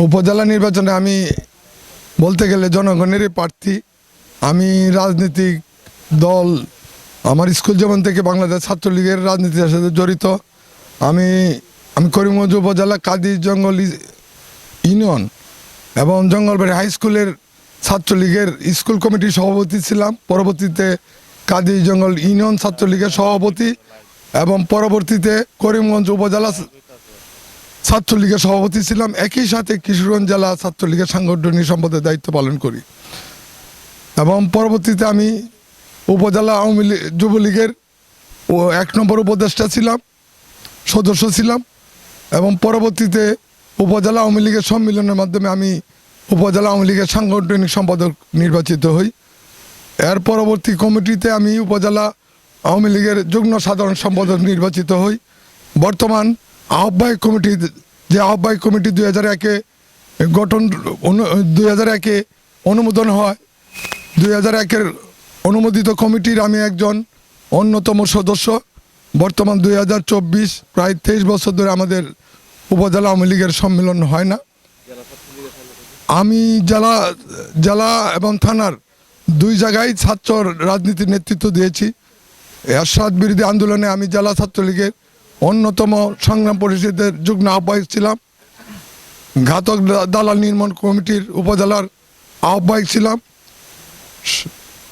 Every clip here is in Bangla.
উপজেলা নির্বাচনে আমি বলতে গেলে জনগণেরই প্রার্থী। আমি রাজনৈতিক দল, আমার স্কুল জীবন থেকে বাংলাদেশ ছাত্রলীগের রাজনীতির সাথে জড়িত। আমি আমি করিমগঞ্জ উপজেলা কাদি জঙ্গল ইউনিয়ন এবং জঙ্গলবাড়ি হাই স্কুলের ছাত্রলীগের স্কুল কমিটির সভাপতি ছিলাম। পরবর্তীতে কাদি জঙ্গল ইউনিয়ন ছাত্রলীগের সভাপতি এবং পরবর্তীতে করিমগঞ্জ উপজেলা ছাত্রলীগের সভাপতি ছিলাম, একই সাথে কিশোরগঞ্জ জেলা ছাত্রলীগের সাংগঠনিক সম্পদের দায়িত্ব পালন করি। এবং পরবর্তীতে আমি উপজেলা আওয়ামী লীগ, যুবলীগের ও এক নম্বর উপদেষ্টা ছিলাম, সদস্য ছিলাম এবং পরবর্তীতে উপজেলা আওয়ামী লীগের সম্মিলনের মাধ্যমে আমি উপজেলা আওয়ামী লীগের সাংগঠনিক সম্পাদক নির্বাচিত হই। এর পরবর্তী কমিটিতে আমি উপজেলা আওয়ামী লীগের যুগ্ম সাধারণ সম্পাদক নির্বাচিত হই। বর্তমান আহ্বায়ক কমিটি, যে আহ্বায়ক কমিটি দুই হাজার একে গঠন দুই হাজার একে অনুমোদন হয়। দুই হাজার একের অনুমোদিত কমিটির আমি একজন অন্যতম সদস্য। বর্তমান দুই হাজার চব্বিশ, প্রায় তেইশ বছর ধরে আমাদের উপজেলা আওয়ামী লীগের সম্মেলন হয় না। আমি জেলা জেলা এবং থানার দুই জায়গায় ছাত্র রাজনীতির নেতৃত্ব দিয়েছি। এরশাদ বিরোধী আন্দোলনে আমি জেলা ছাত্রলীগের অন্যতম সংগ্রাম পরিষদের যুগ্ম আহ্বায়ক ছিলাম। ঘাতক দালাল নির্মাণ কমিটির উপজেলার আহ্বায়ক ছিলাম।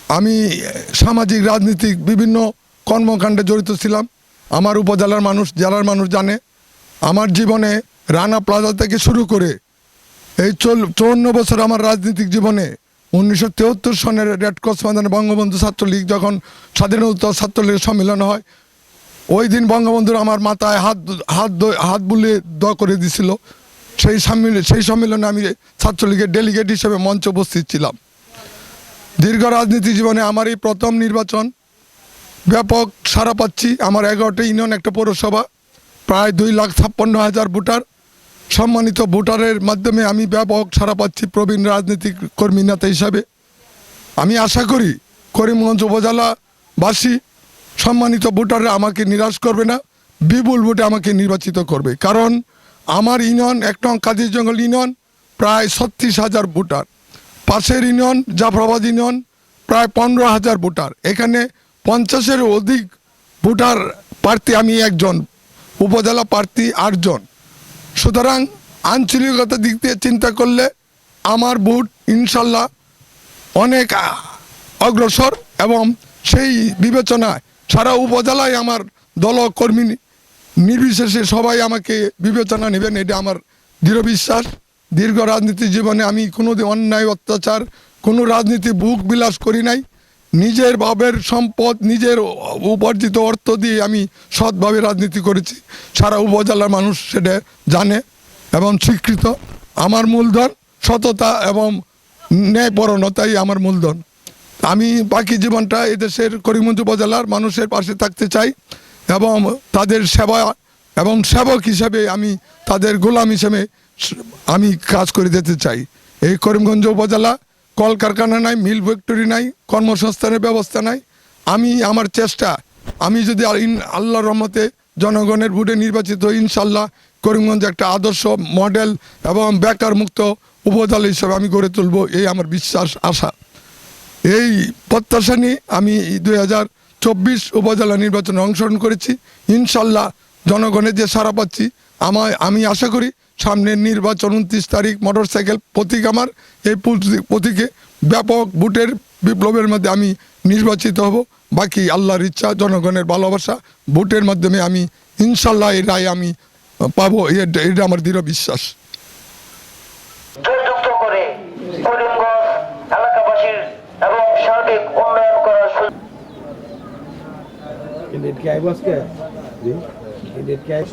আমি সামাজিক, রাজনীতিক বিভিন্ন কর্মকাণ্ডে জড়িত ছিলাম। আমার উপজেলার মানুষ, জেলার মানুষ জানে, আমার জীবনে রানা প্লাজা থেকে শুরু করে এই চল চৌন্ন বছর আমার রাজনৈতিক জীবনে উনিশশো তেহত্তর সনের রেড ক্রস ময়দানে বঙ্গবন্ধু ছাত্রলীগ যখন স্বাধীনতা ছাত্রলীগের সম্মেলন হয় ওই দিন বঙ্গবন্ধুর আমার মাথায় হাত হাত হাত বুলিয়ে দ করে দিছিল। সেই সম্মিলন সেই সম্মেলনে আমি ছাত্রলীগের ডেলিগেট হিসেবে মঞ্চে উপস্থিত ছিলাম। দীর্ঘ রাজনীতি জীবনে আমার এই প্রথম নির্বাচন। ব্যাপক সারা পাচ্ছি। আমার এগারোটা ইউনিয়ন, একটা পৌরসভা, প্রায় দুই লাখ ছাপ্পান্ন হাজার ভোটার। সম্মানিত ভোটারের মাধ্যমে আমি ব্যাপক সারা পাচ্ছি প্রবীণ রাজনীতিক কর্মী নেতা হিসাবে। আমি আশা করি করিমগঞ্জ উপজেলাবাসী সম্মানিত ভোটাররা আমাকে নিরাশ করবে না, বিপুল ভোটে আমাকে নির্বাচিত করবে। কারণ আমার ইউনিয়ন, এক নং জঙ্গল ইউনিয়ন, প্রায় ছত্রিশ হাজার ভোটার। পাশের ইউনিয়ন, জাফরাবাদ ইউনিয়ন, প্রায় পনেরো হাজার ভোটার। এখানে পঞ্চাশের অধিক ভোটার প্রার্থী আমি একজন, উপজেলা প্রার্থী আটজন। সুতরাং আঞ্চলিকতা দিক দিয়ে চিন্তা করলে আমার ভোট ইনশাল্লাহ অনেক অগ্রসর এবং সেই বিবেচনায় সারা উপজেলায় আমার দল কর্মী নির্বিশেষে সবাই আমাকে বিবেচনা নেবেন, এটা আমার দৃঢ় বিশ্বাস। দীর্ঘ রাজনীতি জীবনে আমি কোনো অন্যায়, অত্যাচার, কোনো রাজনীতি বুক বিলাস করি নাই। নিজের বাবের সম্পদ, নিজের উপার্জিত অর্থ দিয়ে আমি সৎভাবে রাজনীতি করেছি। সারা উপজেলার মানুষ সেটা জানে এবং স্বীকৃত। আমার মূলধন সততা এবং ন্যায়পরণতাই আমার মূলধন। আমি বাকি জীবনটা এদেশের করিমগঞ্জ উপজেলার মানুষের পাশে থাকতে চাই এবং তাদের সেবা এবং সেবক হিসেবে আমি তাদের গোলাম হিসেবে আমি কাজ করে যেতে চাই। এই করিমগঞ্জ উপজেলা কলকারখানা নাই, মিল ফ্যাক্টরি নাই, কর্মসংস্থানের ব্যবস্থা নাই। আমি আমার চেষ্টা, আমি যদি আল- ইন- আল্লাহর রহমতে জনগণের ভোটে নির্বাচিত ইনশাল্লাহ করিমগঞ্জ একটা আদর্শ মডেল এবং বেকার মুক্ত উপজেলা হিসেবে আমি গড়ে তুলব, এই আমার বিশ্বাস, আশা। এই প্রত্যাশা নিয়ে আমি দুই হাজার চব্বিশ উপজেলা নির্বাচনে অংশগ্রহণ করেছি। ইনশাল্লাহ জনগণের যে সারা পাচ্ছি, আমায় আমি আশা করি সামনের নির্বাচন উনত্রিশ তারিখ মোটরসাইকেল প্রতীক আমার। এই প্রতীক- ব্যাপক ভোটের বিপ্লবের মধ্যে আমি নির্বাচিত হব। বাকি আল্লাহর ইচ্ছা, জনগণের ভালোবাসা, ভোটের মাধ্যমে আমি ইনশাল্লাহ এই রায় আমি পাবো। এটা আমার দৃঢ় বিশ্বাস। Indeed, que hay bosque. ¿Sí? Indeed, que hay.